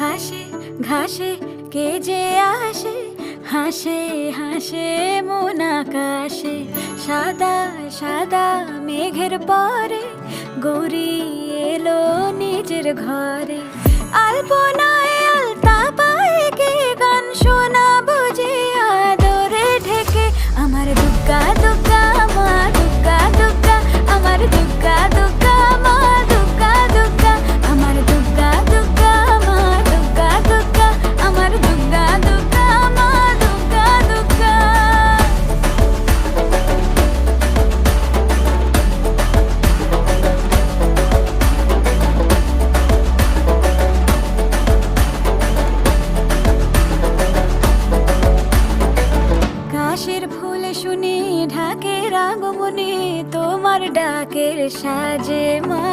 ঘাসে ঘাসে, কে যে আসে? হাসে হাসে, মন আকাশে। সাদা সাদা মেঘের পরে গৌরী এলো নিজের ঘরে। আলপনায় শুনি ঢাকের আগমনে তোমার ডাকের সাজে মা